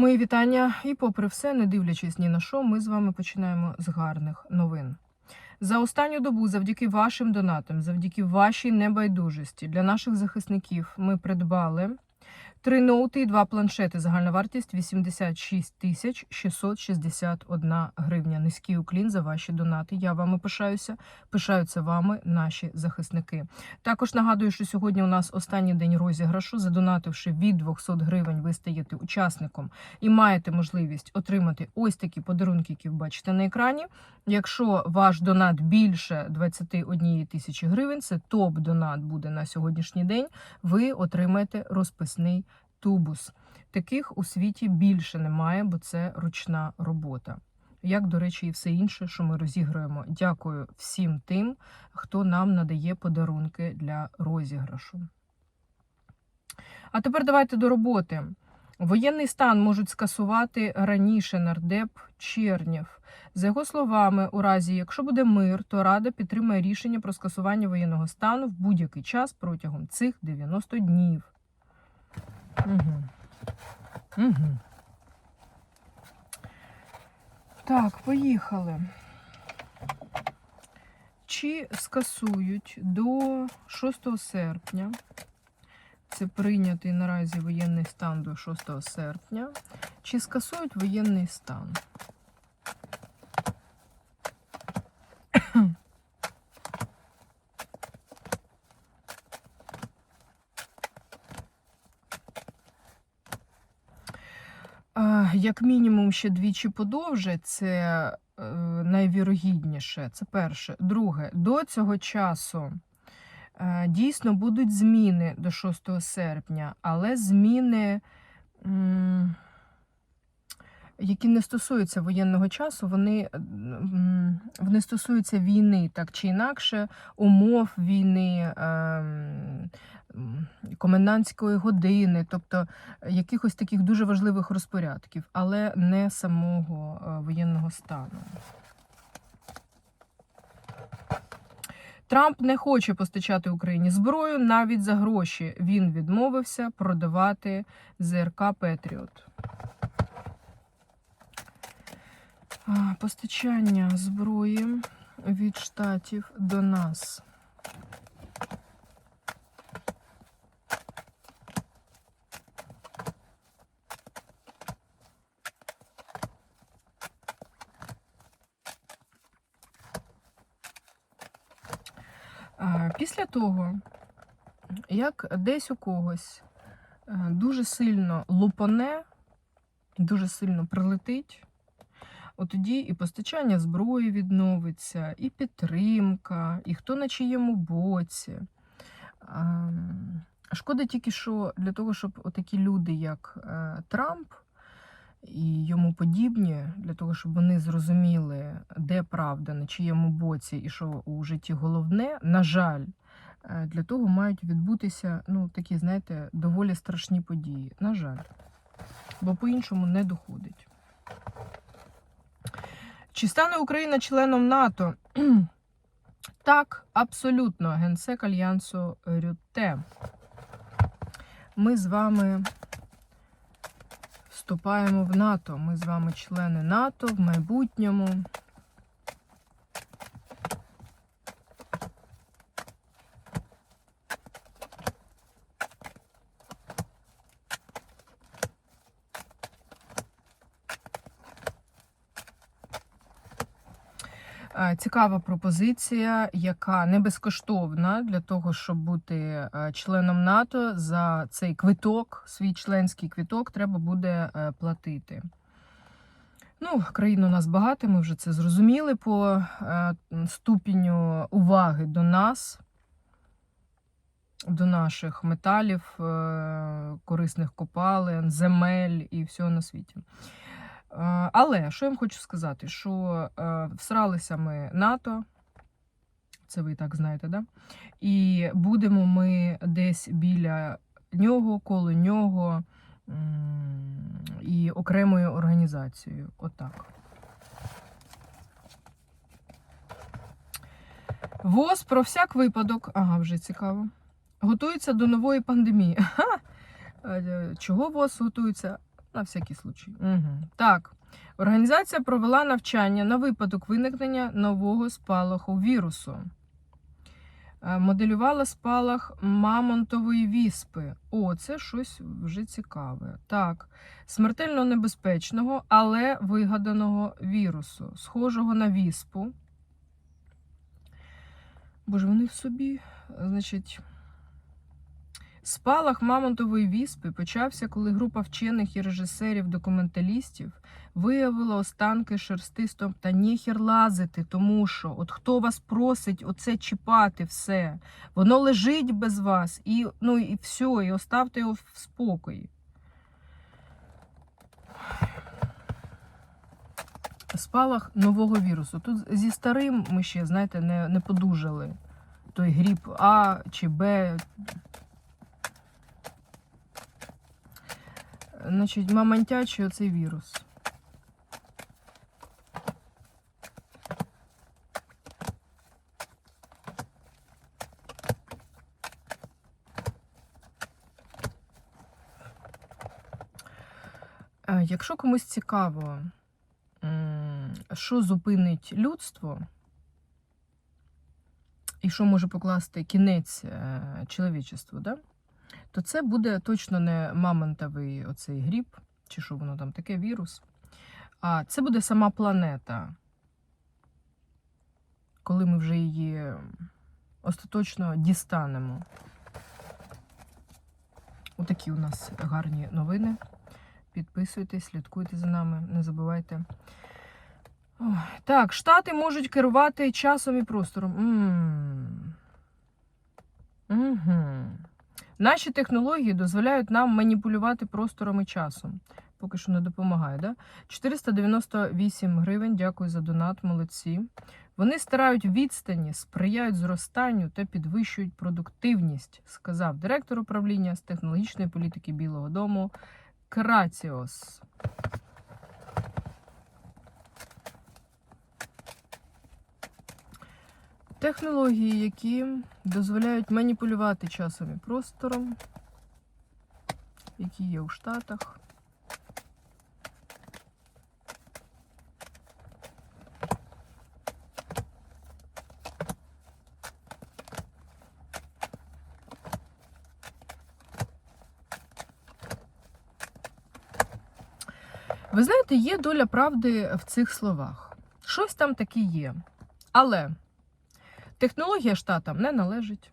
Мої вітання. І, попри все, не дивлячись ні на що, ми з вами починаємо з гарних новин. За останню добу, завдяки вашим донатам, завдяки вашій небайдужості для наших захисників ми придбали три ноути і два планшети. Загальна вартість 86 тисяч 661 гривня. Низький уклін за ваші донати. Я вами пишаюся. Пишаються вами наші захисники. Також нагадую, що сьогодні у нас останній день розіграшу. Задонативши від 200 гривень, ви стаєте учасником і маєте можливість отримати ось такі подарунки, які ви бачите на екрані. Якщо ваш донат більше 21 тисячі гривень, це топ-донат буде на сьогоднішній день. Ви отримаєте розписний тубус. Таких у світі більше немає, бо це ручна робота. Як, до речі, і все інше, що ми розіграємо. Дякую всім тим, хто нам надає подарунки для розіграшу. А тепер давайте до роботи. Воєнний стан можуть скасувати раніше нардеп Чернєв. За його словами, у разі, якщо буде мир, то Рада підтримає рішення про скасування воєнного стану в будь-який час протягом цих 90 днів. Угу. Угу. Так, поїхали. Чи скасують до 6 серпня? Це прийнятий наразі воєнний стан до 6 серпня. Чи скасують воєнний стан? А, Як мінімум, ще двічі подовжать, це е, найвірогідніше. Це перше. Друге, до цього часу е, дійсно будуть зміни до 6 серпня, але зміни, які не стосуються воєнного часу, вони, вони стосуються війни так чи інакше, умов війни. ем, комендантської години, тобто якихось таких дуже важливих розпорядків, але не самого е, воєнного стану. Трамп не хоче постачати Україні зброю навіть за гроші. Він відмовився продавати ЗРК Петріот. Постачання зброї від штатів до нас. Після того, як десь у когось е, дуже сильно лупане, дуже сильно прилетить, от тоді і постачання зброї відновиться, і підтримка, і хто на чиєму боці. Шкода тільки, що для того, щоб такі люди, як е, Трамп і йому подібні, для того, щоб вони зрозуміли, де правда, на чиєму боці і що у житті головне, на жаль, е, для того мають відбутися ну, такі, знаєте, доволі страшні події. На жаль. Бо по-іншому не доходить. Чи стане Україна членом НАТО? Так, абсолютно, генсек Альянсу Рюте. Ми з вами вступаємо в НАТО. Ми з вами члени НАТО в майбутньому. Цікава пропозиція, яка не безкоштовна для того, щоб бути е, членом НАТО. За цей квиток, свій членський квиток, треба буде е, платити. Ну, країн у нас багато, ми вже це зрозуміли по ступеню уваги до нас, до наших металів, корисних копалин, земель і всього на світі. Е, Але що я вам хочу сказати, що е, всралися ми НАТО, це ви і так знаєте, да? І будемо ми десь біля нього, коло нього і окремою організацією. Отак. ВОЗ про всяк випадок, ага, вже цікаво. Готується до нової пандемії. Ага. Е, Чого ВОЗ готується? На всякий случай. Угу. Так. Організація провела навчання на випадок виникнення нового спалаху вірусу. Е, Моделювала спалах мамонтової віспи. О, це щось вже цікаве. Так, смертельно небезпечного, але вигаданого вірусу, схожого на віспу. Боже, вони в собі, значить. Спалах мамонтової віспи почався, коли група вчених і режисерів-документалістів виявила останки шерстисто та ніхер лазити, тому що от хто вас просить оце чіпати все, воно лежить без вас, і ну і все, і оставте його в спокої. Спалах нового вірусу. Тут зі старим ми ще, знаєте, не, не подужали. Той гріб А чи Б. Значить, мамонтячий оцей вірус. Е, Якщо комусь цікаво, що зупинить людство, і що може покласти кінець е, чоловічеству, да? То це буде точно не мамонтовий оцей гріб, чи що воно там таке, вірус. А це буде сама планета. Коли ми вже її остаточно дістанемо. Отакі у нас гарні новини. Підписуйтесь, слідкуйте за нами, не забувайте. Ой, Так, штати можуть керувати часом і простором. М. Угу. Наші технології дозволяють нам маніпулювати простором і часом. Поки що не допомагає, да? 498 гривень. Дякую за донат, молодці. Вони стирають відстані, сприяють зростанню та підвищують продуктивність, сказав директор управління з технологічної політики Білого Дому Краціос. Технології, які дозволяють маніпулювати часом і простором, які є у Штатах. Ви знаєте, є доля правди в цих словах. Щось там таке є. Але технологія штатам не належить.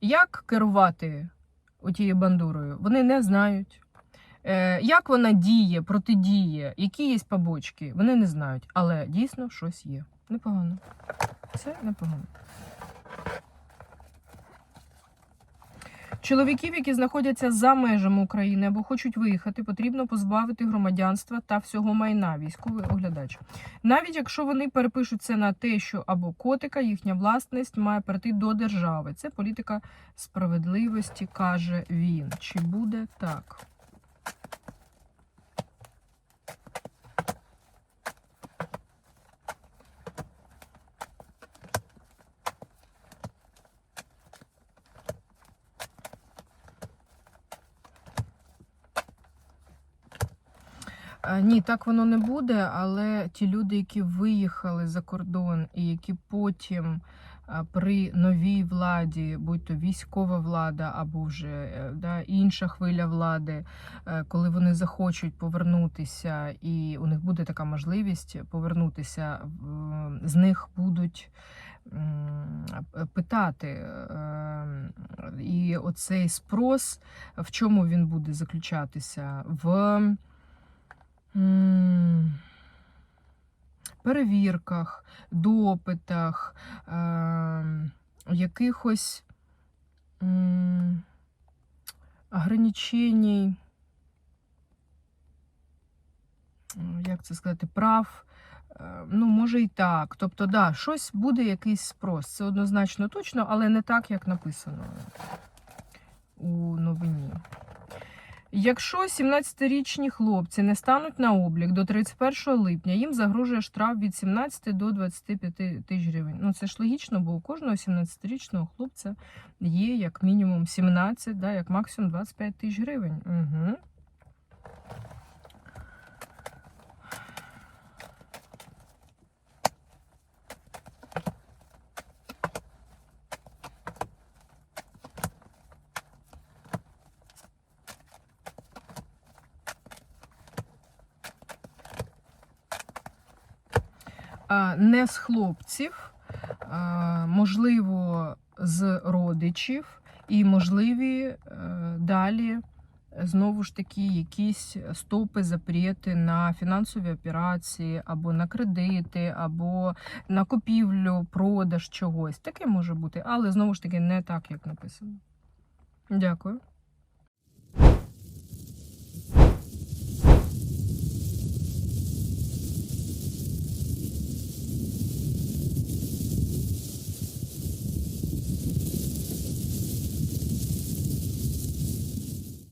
Як керувати отією бандурою, вони не знають. Е, як вона діє, протидіє, які є побочки, вони не знають. Але дійсно щось є. Непогано. Це непогано. Чоловіків, які знаходяться за межами України або хочуть виїхати, потрібно позбавити громадянства та всього майна. Військовий оглядач. Навіть якщо вони перепишуться на те, що або котика, їхня власність має перейти до держави. Це політика справедливості, каже він. Чи буде так? Ні, так воно не буде, але ті люди, які виїхали за кордон і які потім при новій владі, будь то військова влада або вже е, да, інша хвиля влади, е, коли вони захочуть повернутися, і у них буде така можливість повернутися, з них будуть питати. е, І оцей спрос, в чому він буде заключатися? В перевірках, допитах, ем, якихось м, ограниченій, як це сказати, прав. Е, Ну, може і так. Тобто, да, щось буде якийсь спрос. Це однозначно точно, але не так, як написано у новині. Якщо 17-річні хлопці не стануть на облік до 31 липня, їм загрожує штраф від 17 до 25 тисяч гривень. Ну це ж логічно, бо у кожного 17-річного хлопця є як мінімум 17, да, як максимум 25 тисяч гривень. Угу. Не з хлопців, можливо, з родичів, і можливі е, далі знову ж таки якісь стопи, запрети на фінансові операції, або на кредити, або на купівлю, продаж чогось. Таке може бути, але знову ж таки не так, як написано. Дякую.